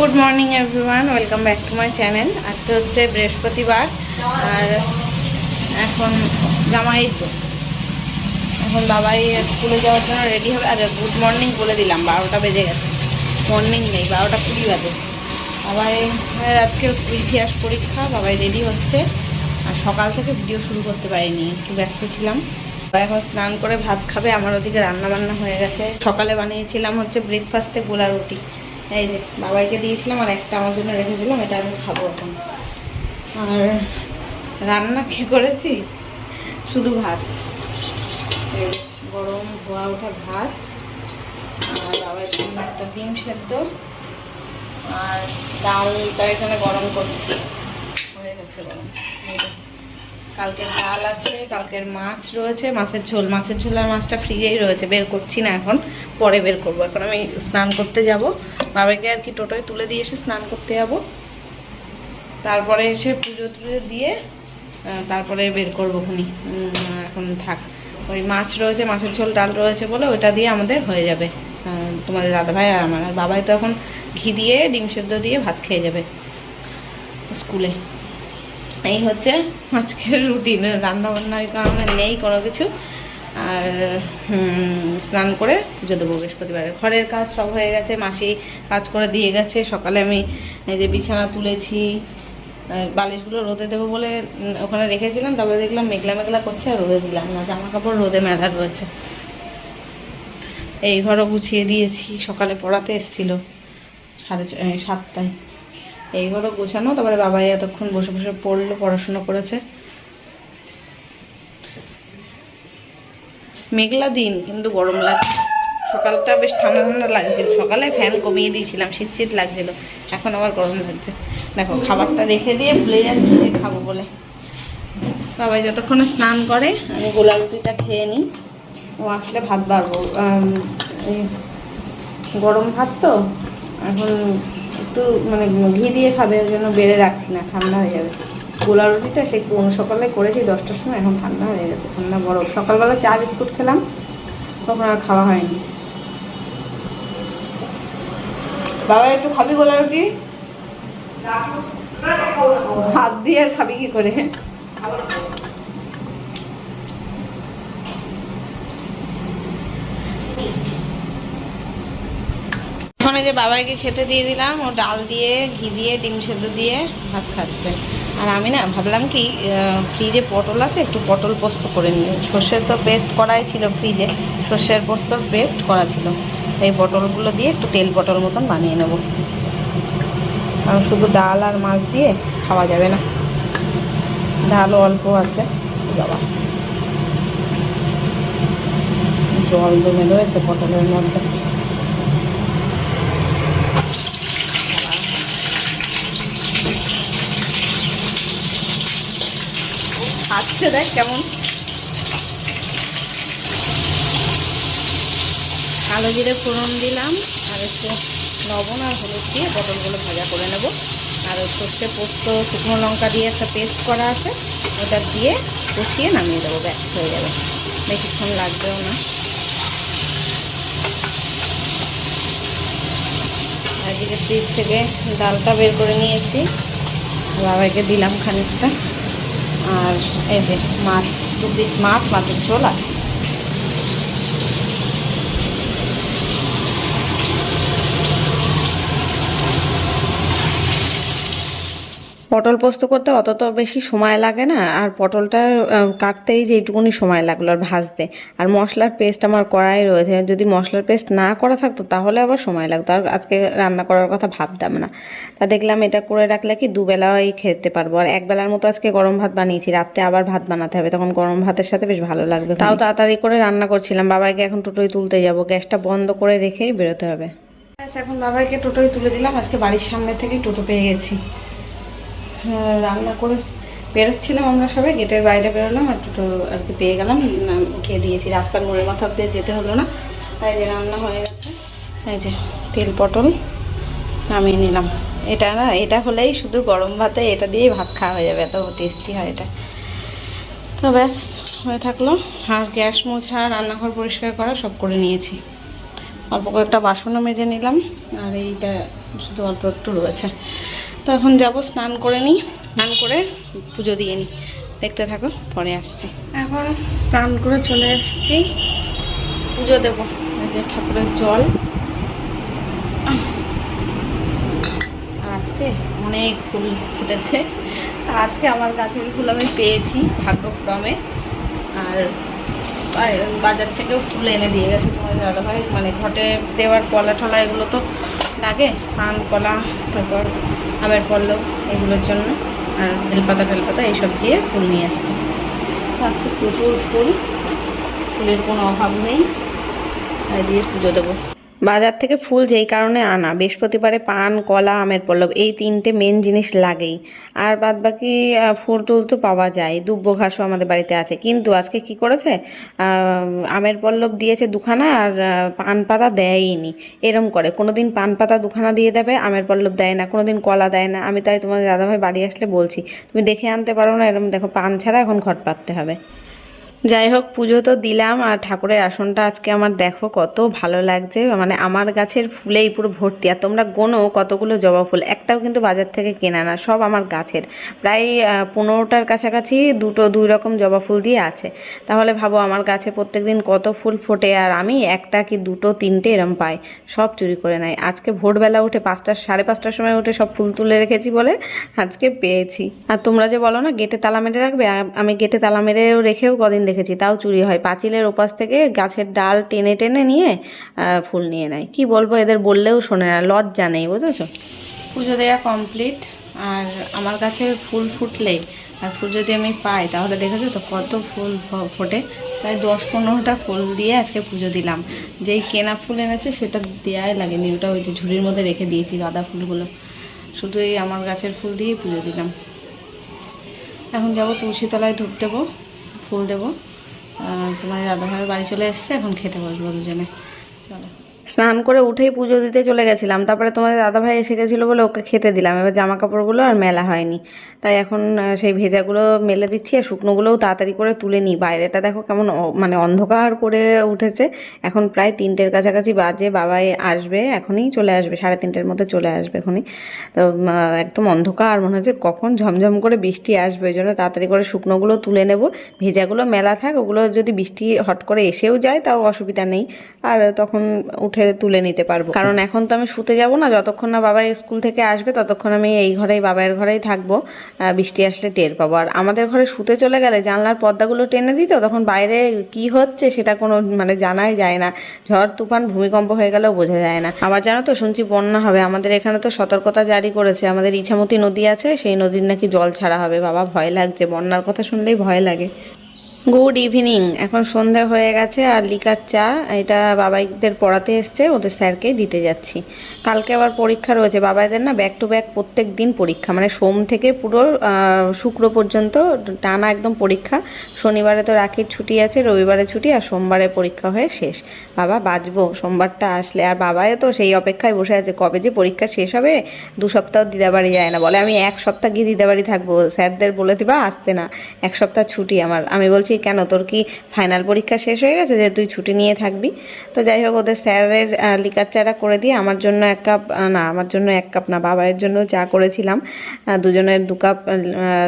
Good morning everyone welcome back to my channel আজকে হচ্ছে বৃহস্পতিবার। আর এখন জামাই এখন বাবাই স্কুলে যাওয়ার জন্য রেডি হবে। আর গুড মর্নিং বলে দিলাম। বারোটা বেজে গেছে। মর্নিং নেই, বারোটা কুড়ি বাজে। বাবাই আজকে ইতিহাস পরীক্ষা। বাবাই রেডি হচ্ছে। আর সকাল থেকে ভিডিও শুরু করতে পারিনি। একটু ব্যস্ত ছিলাম। এখন স্নান করে ভাত খাবে। আমার ওদিকে রান্না বান্না হয়ে গেছে। সকালে বানিয়েছিলাম হচ্ছে ব্রেকফাস্টে গোলা রুটি। এই যে, বাবাইকে দিয়েছিলাম আর একটা আমার জন্য রেখেছিলাম, এটা আমি খাব এখন। আর রান্না কি করেছি? শুধু ভাত। গরম ধোয়া ওঠা ভাত, আর বাবার জন্য একটা ডিম সেদ্ধ, আর ডালটা এখানে গরম করছি। হয়ে গেছে গরম। কালকের ডাল আছে, কালকের মাছ রয়েছে, মাছের ঝোল। মাছের ঝোল আর মাছটা ফ্রিজেই রয়েছে, বের করছি না এখন, পরে বের করব। এখন আমি স্নান করতে যাব। বাবাকে আর কি টোটোয় তুলে দিয়ে এসে স্নান করতে যাব। তারপরে এসে পুজো টুজো দিয়ে তারপরে বের করব খুনি এখন থাক। ওই মাছ রয়েছে, মাছের ঝোল, ডাল রয়েছে বলে ওটা দিয়ে আমাদের হয়ে যাবে। তোমাদের দাদাভাই আর আমার। আর বাবাই তো এখন ঘি দিয়ে, ডিম সেদ্ধ দিয়ে ভাত খেয়ে যাবে স্কুলে। এই হচ্ছে আজকের রুটিন রান্না বান্নার কারণে নেই কোনো কিছু। আর স্নান করে পুজো দেবো বৃহস্পতিবারে। ঘরের কাজ সব হয়ে গেছে, মাসি কাজ করে দিয়ে গেছে। সকালে আমি এই যে বিছানা তুলেছি বালিশগুলো রোদে দেবো বলে ওখানে রেখেছিলাম, তারপরে দেখলাম মেঘলা মেঘলা করছে আর রোদে দিলাম না জামা কাপড় রোদে মেলা রয়েছে। এই ঘরও গুছিয়ে দিয়েছি, সকালে পড়াতে এসেছিল, সাড়ে ছ- এই সাতটায় এইবারও গোছানো, তারপরে বাবাই এতক্ষণ বসে বসে পড়ল, পড়াশোনা করেছে। মেঘলা দিন, কিন্তু গরম লাগছে। সকালটা বেশ ঠান্ডা ঠান্ডা লাগছিল। সকালে ফ্যান কমিয়ে দিয়েছিলাম, শীত শীত লাগছিল। এখন আবার গরম লাগছে। দেখো, খাবারটা রেখে দিয়ে ভুলে যাচ্ছি যে খাব বলে। বাবাই যতক্ষণে স্নান করে, আমি গোলা রুটিটা খেয়ে নিই। ও আসলে ভাত বাড়বো। গরম ভাত তো, এখন একটু মানে ঘি দিয়ে খাবে ওই জন্য বেড়ে রাখছি না ঠান্ডা হয়ে যাবে গোলা রুটিটা সেই কোন সকালে করেছি দশটার সময় এখন ঠান্ডা হয়ে গেছে ঠান্ডা বরফ সকালবেলা চা বিস্কুট খেলাম তখন আর খাওয়া হয়নি বাবা একটু খাবি গোলা রুটি হাত দিয়ে খাবি কি করে এই যে বাবাইকে খেতে দিয়ে দিলাম, ও ডাল দিয়ে, ঘি দিয়ে, ডিম সেদ্ধ দিয়ে ভাত খাচ্ছে। আর আমি না ভাবলাম কি ফ্রিজে পটল আছে, একটু পটল পোস্ত করে নিই। সর্ষের তো পেস্ট করাই ছিল ফ্রিজে, সর্ষের পোস্তর পেস্ট করা ছিল। এই পটলগুলো দিয়ে একটু তেল পটল মতন বানিয়ে নেব। কারণ শুধু ডাল আর মাছ দিয়ে খাওয়া যাবে না। ডালও অল্প আছে, বাবা। জল জমে রয়েছে পটলের মধ্যে। খাচ্ছে, দেখ কেমন। কালো জিরে ফোড়ন দিলাম, আর একটু লবণ আর হলুদ দিয়ে পটলগুলো ভাজা করে নেব। আর সর্ষে পোস্ত, শুকনো লঙ্কা দিয়ে একটা পেস্ট করা আছে, ওটা দিয়ে কষিয়ে নামিয়ে দেবো, ব্যাস, হয়ে যাবে। বেশিক্ষণ লাগবেও না। আজকে ফ্রিজ থেকে ডালটা বের করে নিয়েছি। বাবাইকে দিলাম খানিকটা। আর এই যে মাছ দু পিস মাছ মাছের ঝোল আছে। পটল পোস্ত করতে অত তো বেশি সময় লাগে না। আর পটলটা কাটতেই যে এইটুকুনি সময় লাগল আর ভাজতে। আর মশলার পেস্ট আমার করাই রয়েছে। যদি মশলার পেস্ট না করা থাকতো তাহলে আবার সময় লাগতো। আর আজকে রান্না করার কথা ভাবতাম না। তা দেখলাম এটা করে রাখলে কি দুবেলাই খেতে পারব। আর একবেলার মতো আজকে গরম ভাত বানিয়েছি। রাত্রে আবার ভাত বানাতে হবে। তখন গরম ভাতের সাথে বেশ ভালো লাগবে তাও তাড়াতাড়ি করে রান্না করছিলাম। বাবাইকে এখন টোটোই তুলতে যাব। গ্যাসটা বন্ধ করে রেখেই বেরোতে হবে। এখন বাবাইকে টোটোই তুলে দিলাম। আজকে বাড়ির সামনে থেকেই টোটো পেয়ে গেছি। রান্না করে বেরোচ্ছিলাম আমরা সবাই গেটের বাইরে বেরোলাম, আর দুটো আর কি পেয়ে গেলাম উঠিয়ে দিয়েছি, রাস্তার মোড়ের মাথা অব্দি যেতে হলো না। এই যে রান্না হয়ে গেছে, এই যে তেল পটল নামিয়ে নিলাম। এটা না, এটা হলেই শুধু গরম ভাতে এটা দিয়েই ভাত খাওয়া হয়ে যাবে, এত টেস্টি হয় এটা। তো ব্যাস, হয়ে থাকল। আর গ্যাস মোছা, রান্নাঘর পরিষ্কার করা, সব করে নিয়েছি। অল্প কয়েকটা বাসনও মেজে নিলাম, আর এইটা শুধু অল্প একটু রয়েছে। তো এখন যাব, স্নান করে নিই। স্নান করে পুজো দিয়ে নিই। দেখতে থাকো, পরে আসছি। এখন স্নান করে চলে এসেছি। পুজো দেবো। যে ঠাকুরের জল। আজকে অনেক ফুল ফুটেছে। আজকে আমার গাছের ফুল আমি পেয়েছি ভাগ্যক্রমে। আর বাজার থেকেও ফুল এনে দিয়ে গেছে তোমার দাদাভাই। মানে ঘটে দেওয়ার কলা টলা এগুলো তো লাগে, পান, কলা, তারপর আমের পল্লব এগুলোর জন্য, আর বেলপাতা টেলপাতা এইসব দিয়ে ফুল নিয়ে আসছি। তো আজকে প্রচুর ফুল, ফুলের কোনো অভাব নেই, তাই দিয়ে পুজো দেবো। বাজার থেকে ফুল যেই কারণে আনা, বৃহস্পতিবারে পান, কলা, আমের পল্লব, এই তিনটে মেন জিনিস লাগেই। আর বাদ বাকি ফুল টুল তো পাওয়া যায়, দুব্ব ঘাসও আমাদের বাড়িতে আছে। কিন্তু আজকে কি করেছে? আমের পল্লব দিয়েছে দুখানা আর পান পাতা দেয়নি এরম করে কোনো দিন পান পাতা দুখানা দিয়ে দেবে, আমের পল্লব দেয় না কোনো দিন কলা দেয় না। আমি তাই তোমার দাদাভাই বাড়ি আসলে বলছি, তুমি দেখে আনতে পারো না এরকম দেখো, পান ছাড়া এখন ঘট পাততে হবে। যাই হোক, পুজো তো দিলাম আর ঠাকুরের আসনটা আজকে আমার দেখো কত ভালো লাগছে। মানে আমার গাছের ফুলেই পুরো ভর্তি। আর তোমরা গোনো কতগুলো জবা ফুল, একটাও কিন্তু বাজার থেকে কেনা না, সব আমার গাছের। প্রায় পনেরোটার কাছাকাছি দুটো দুই রকম জবা ফুল দিয়ে আছে। তাহলে ভাবো আমার গাছে প্রত্যেকদিন কত ফুল ফোটে আর আমি একটা কি দুটো তিনটে এরম পাই, সব চুরি করে নেয়। আজকে ভোরবেলা উঠে পাঁচটা, সাড়ে পাঁচটার সময় উঠে সব ফুল তুলে রেখেছি বলে আজকে পেয়েছি। আর তোমরা যে বলো না, গেটে তালা মেরে রাখবে? আমি গেটে তালা মেরেও রেখেও কদিন দেখেছি, তাও চুরি হয়। পাঁচিলের ওপাশ থেকে গাছের ডাল টেনে টেনে নিয়ে ফুল নিয়ে নেয়। কি বলব, এদের বললেও শোনে না, লজ্জা নেই, বুঝেছ? পুজো দেওয়া কমপ্লিট আর আমার কাছে ফুল ফুটলেই, আর ফুল যদি আমি পাই, তাহলে দেখেছ তো কত ফুল ফোটে। প্রায় দশ পনেরোটা ফুল দিয়ে আজকে পুজো দিলাম। যেই কেনা ফুল এনেছে, সেটা দেওয়াই লাগেনি। ওটা ওই যে ঝুড়ির মধ্যে রেখে দিয়েছি, গাঁদা ফুলগুলো। শুধু এই আমার গাছের ফুল দিয়েই পুজো দিলাম। এখন যাব তুলসীতলায় ধূপ দেবো। ফুল দেবো। তোমার দাদাভাই বাড়ি চলে এসছে এখন খেতে বসবো দুজনে। চলো। স্নান করে উঠেই পুজো দিতে চলে গেছিলাম। তারপরে তোমাদের দাদাভাই এসে গেছিল বলে ওকে খেতে দিলাম। এবার জামা কাপড়গুলো আর মেলা হয়নি। তাই এখন সেই ভেজাগুলো মেলে দিচ্ছি আর শুকনোগুলোও তাড়াতাড়ি করে তুলে নিই। বাইরেটা দেখো কেমন মানে অন্ধকার করে উঠেছে। এখন প্রায় তিনটের কাছাকাছি বাজে। বাবাই আসবে, এখনই চলে আসবে, সাড়ে তিনটের মধ্যে চলে আসবে এখনই। তো একদম অন্ধকার মনে হচ্ছে, কখন ঝমঝম করে বৃষ্টি আসবে ওই জন্য তাড়াতাড়ি করে শুকনোগুলো তুলে নেব। ভেজাগুলো মেলা থাক, ওগুলো যদি বৃষ্টি হট করে এসেও যায়, তাও অসুবিধা নেই। আর তখন উঠে তুলে নিতে পারব। কারণ এখন তো আমি শুতে যাব না, যতক্ষণ না বাবা স্কুল থেকে আসবে, ততক্ষণ আমি এই ঘরেই, বাবার ঘরেই থাকব বৃষ্টি আসলে টের পাবো। আর আমাদের ঘরে শুতে চলে গেলে জানলার পর্দাগুলো টেনে দিত তখন বাইরে কি হচ্ছে সেটা কোনো মানে জানাই যায় না। ঝড়, তুফান, ভূমিকম্প হয়ে গেলেও বোঝা যায় না। আবার জানো তো, শুনছি বন্যা হবে, আমাদের এখানে তো সতর্কতা জারি করেছে। আমাদের ইছামতি নদী আছে, সেই নদীর নাকি জল ছাড়া হবে। বাবা ভয় লাগছে, বন্যার কথা শুনলেই ভয় লাগে। গুড ইভিনিং এখন সন্ধ্যা হয়ে গেছে আর লিকার চা, এটা বাবাইদের পড়াতে এসছে, ওদের স্যারকে দিতে যাচ্ছি। কালকে আবার পরীক্ষা রয়েছে, বাবাইদের না ব্যাক টু ব্যাক প্রত্যেক দিন পরীক্ষা মানে সোম থেকে পুরো শুক্র পর্যন্ত টানা একদম পরীক্ষা। শনিবারে তো রাখির ছুটি আছে, রবিবারে ছুটি আর সোমবারে পরীক্ষা হয়ে শেষ। বাবা বাঁচবো সোমবারটা আসলে। আর বাবাও তো সেই অপেক্ষায় বসে আছে, কবে যে পরীক্ষা শেষ হবে, দু সপ্তাহ দিদাবাড়ি যায় না। বলে, আমি এক সপ্তাহ গিয়ে দিদাবাড়ি থাকব। স্যারদের বলে দিবা, আসতে না, এক সপ্তাহ ছুটি আমার। আমি বলছি কেন? তোর কি ফাইনাল পরীক্ষা শেষ হয়ে গেছে যে তুই ছুটি নিয়ে থাকবি? তো যাই হোক, ওদের স্যারের লিকার চাটা করে দিয়ে আমার জন্য এক কাপ না, আমার জন্য এক কাপ না বাবাইয়ের জন্য চা করেছিলাম। দুজনের দু কাপ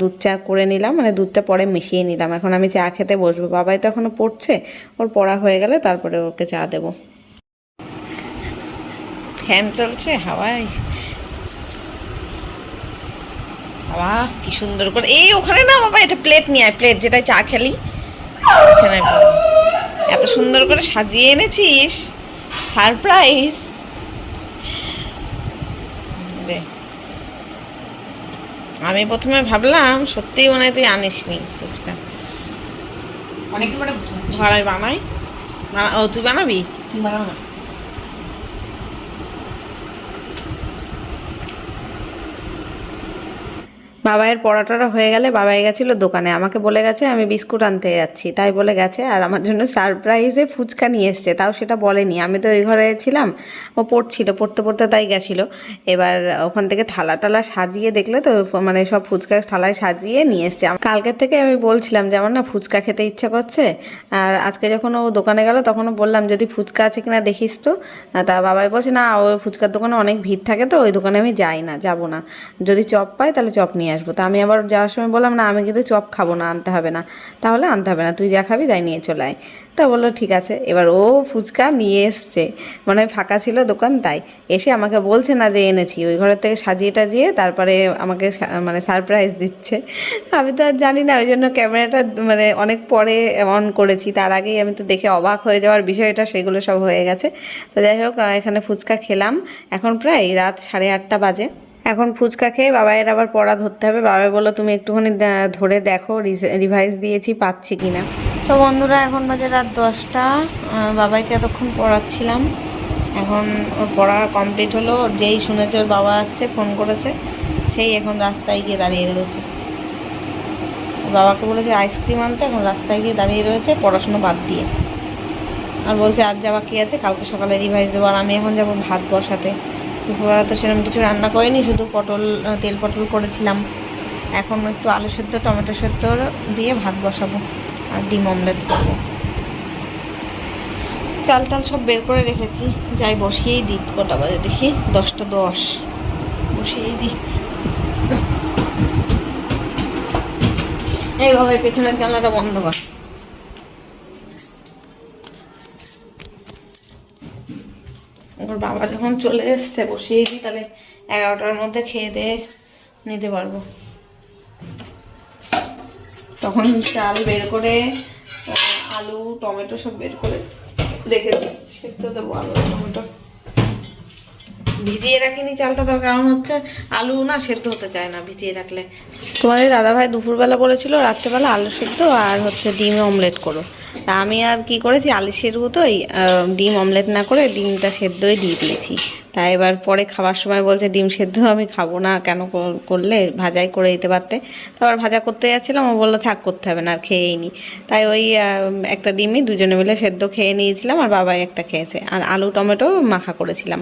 দুধ চা করে নিলাম মানে দুধটা পরে মিশিয়ে নিলাম। এখন আমি চা খেতে বসবো। বাবাই তো এখনও পড়ছে, ওর পড়া হয়ে গেলে তারপরে ওকে চা দেবো। ফ্যান চলছে? হাওয়ায়। বাবা কি সুন্দর করে। এই ওখানে না বাবা এটা প্লেট নিয়ে আয় প্লেট যেটাই চা খেলি। এত সুন্দর করে সাজিয়ে এনেছিস। সারপ্রাইজ দে। আমি প্রথমে ভাবলাম সত্যিই মনে হয় তুই আনিসনি ফুচকা। অনেকে ঘরে বানাই। ও তুই বানাবি? তুই বানাও না বাবাইয়ের পড়াটরা হয়ে গেলে বাবাই গেছিল দোকানে। আমাকে বলে গেছে, আমি বিস্কুট আনতে যাচ্ছি। তাই বলে গেছে, আর আমার জন্য সারপ্রাইজে ফুচকা নিয়ে এসছে। তাও সেটা বলেনি। আমি তো ওই ঘরে ছিলাম, ও পড়ছিল, পড়তে পড়তে তাই গেছিল। এবার ওখান থেকে থালা টালা সাজিয়ে দেখলে তো মানে সব ফুচকা থালায় সাজিয়ে নিয়ে এসছে। কালকের থেকে আমি বলছিলাম যে, আমার না ফুচকা খেতে ইচ্ছা করছে। আর আজকে যখন ও দোকানে গেল, তখনও বললাম, যদি ফুচকা আছে কিনা দেখিস তো। তা বাবাই বলছে, না, ওই ফুচকার দোকানে অনেক ভিড় থাকে তো, ওই দোকানে আমি যাই না, যাব না। যদি চপ পাই তাহলে চপ নিয়ে আসব। তা আমি আবার যাওয়ার সময় বললাম, না, আমি কিন্তু চপ খাব না, আনতে হবে না। তাহলে আনতে হবে না, তুই যা খাবি তাই নিয়ে চলে আয়। তা বলল, ঠিক আছে। এবার ও ফুচকা নিয়ে এসছে। মানে ফাঁকা ছিল দোকান তাই। এসে আমাকে বলছে না যে এনেছি। ওই ঘরের থেকে সাজিয়ে টাজিয়ে তারপরে আমাকে মানে সারপ্রাইজ দিচ্ছে। আমি তো আর জানি না, ওই জন্য ক্যামেরাটা মানে অনেক পরে অন করেছি। তার আগেই আমি তো দেখে অবাক হয়ে যাওয়ার বিষয়টা, সেগুলো সব হয়ে গেছে। তো যাই হোক এখানে ফুচকা খেলাম। এখন প্রায় রাত সাড়ে আটটা বাজে। এখন ফুচকা খেয়ে বাবাইয়ের আবার পড়া ধরতে হবে। বাবাই বলল, তুমি একটুখানি ধরে দেখো রিভাইজ দিয়েছি, পাচ্ছি কিনা? তো বন্ধুরা, এখন বাজে রাত দশটা। বাবাইকে এতক্ষণ পড়াচ্ছিলাম। এখন ওর পড়া কমপ্লিট হলো। যেই শুনেছে ওর বাবা আসছে ফোন করেছে। সেই এখন রাস্তায় গিয়ে দাঁড়িয়ে রয়েছে। বাবাকে বলেছে আইসক্রিম আনতে? এখন রাস্তায় গিয়ে দাঁড়িয়ে রয়েছে, পড়াশুনো বাদ দিয়ে। আর বলছে, আর যা বাকি আছে, কালকে সকালে রিভাইজ দেবো। আর আমি এখন যাব ভাত বসাতে। দুপুরবেলা তো সেরকম কিছু রান্না করিনি, শুধু পটল তেল পটল করেছিলাম। এখন একটু আলু সেদ্ধ, টমেটো সেদ্ধ দিয়ে ভাত বসাবো আর ডিম অমলেট করব। চাল টাল সব বের করে রেখেছি। যাই, বসিয়েই দিই, কটা বাজে দেখি, দশটা দশ। বসিয়েই দিই। এইভাবে পেছনের জানলাটা বন্ধ কর। ওর বাবা যখন চলে এসছে বসিয়েই দিই, তাহলে এগারোটার মধ্যে খেয়ে দিয়ে নিতে পারব। তখন চাল বের করে আলু, টমেটো সব বের করে রেখেছি। সেদ্ধ দেবো আলু টমেটো। ভিজিয়ে রাখিনি চালটা, তার কারণ হচ্ছে আলু না সেদ্ধ হতে চায় না ভিজিয়ে রাখলে। তোমাদের দাদাভাই দুপুরবেলা বলেছিল, রাত্রেবেলা আলু সেদ্ধ আর হচ্ছে ডিম অমলেট করো। তা আমি আর কি করেছি, আলিশের সেদ্ধ তোই ডিম অমলেট না করে ডিমটা সেদ্ধই দিয়ে দিয়েছি। তাই এবার পরে খাবার সময় বলছে, ডিম সেদ্ধ আমি খাব না, কেন করলে? ভাজাই করে দিতে পারতে। তারপর ভাজা করতে যাচ্ছিলাম, ও বলল, থাক, করতে হবে না, আর খেয়েই নি। তাই ওই একটা ডিমই দুজনে মিলে সেদ্ধ খেয়ে নিয়েছিলাম, আর বাবাই একটা খেয়েছে। আর আলু, টমেটো মাখা করেছিলাম।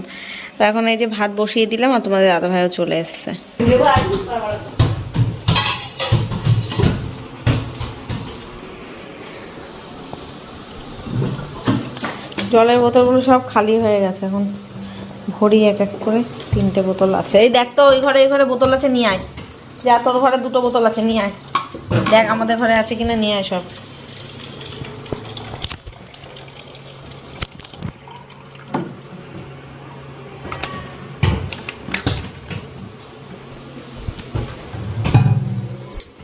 তো এখন এই যে ভাত বসিয়ে দিলাম, আর তোমাদের দাদা ভাইও চলে এসছে। জলের বোতলগুলো সব খালি হয়ে গেছে এখন। ভরি এক এক করে তিনটে বোতল আছে। এই দেখ তো, ওই ঘরে, এই ঘরে বোতল আছে, নিয়ে আয়। যা, তোর ঘরে দুটো বোতল আছে, নিয়ে আয়। দেখ, আমাদের ঘরে আছে কিনা, নিয়ে আয় সব।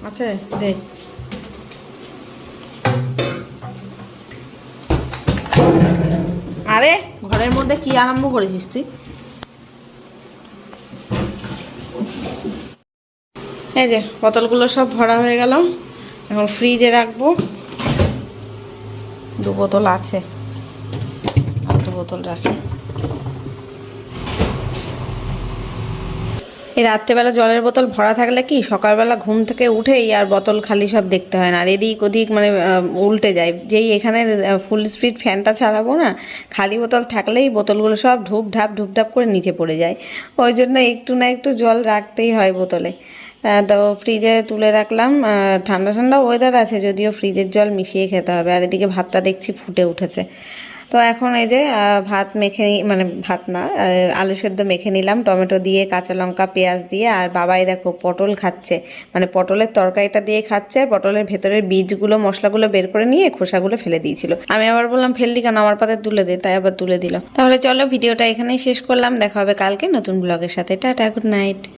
আছে, দে। ঘরের মধ্যে কি আরম্ভ করেছিস তুই? এই যে, বোতলগুলো সব ভরা হয়ে গেল। এখন ফ্রিজে রাখব। দু বোতল আছে। দু বোতল রাখি। এই রাত্রেবেলা জলের বোতল ভরা থাকলে কি সকালবেলা ঘুম থেকে উঠেই আর বোতল খালি সব দেখতে হয় না? আর এদিক ওদিক মানে উল্টে যায়। যেই এখানে ফুল স্পিড ফ্যানটা চালাবো না, খালি বোতল থাকলেই বোতলগুলো সব ঢুপ ঢাপ ঢুপ ঢাপ করে নিচে পড়ে যায়। ওই জন্য একটু না একটু জল রাখতেই হয় বোতলে। তো ফ্রিজে তুলে রাখলাম। ঠান্ডা ঠান্ডা ওয়েদার আছে, যদিও ফ্রিজের জল মিশিয়ে খেতে হবে। আর এদিকে ভাতটা দেখছি ফুটে উঠেছে। তো এখন এই যে ভাত মেখে মানে ভাত না আলু সেদ্ধ মেখে নিলাম, টমেটো দিয়ে, কাঁচা লঙ্কা, পেঁয়াজ দিয়ে, আর বাবাই দেখো পটল খাচ্ছে। মানে পটলের তরকারিটা দিয়ে খাচ্ছে, আর পটলের ভেতরের বীজগুলো, মশলাগুলো বের করে নিয়ে খোসাগুলো ফেলে দিয়েছিল। আমি আবার বললাম ফেলদি কেন? আমার পাতে তুলে দে। তাই আবার তুলে দিল তাহলে চলো, ভিডিওটা এখানেই শেষ করলাম। দেখা হবে কালকে নতুন ব্লগের সাথে। Tata, good night.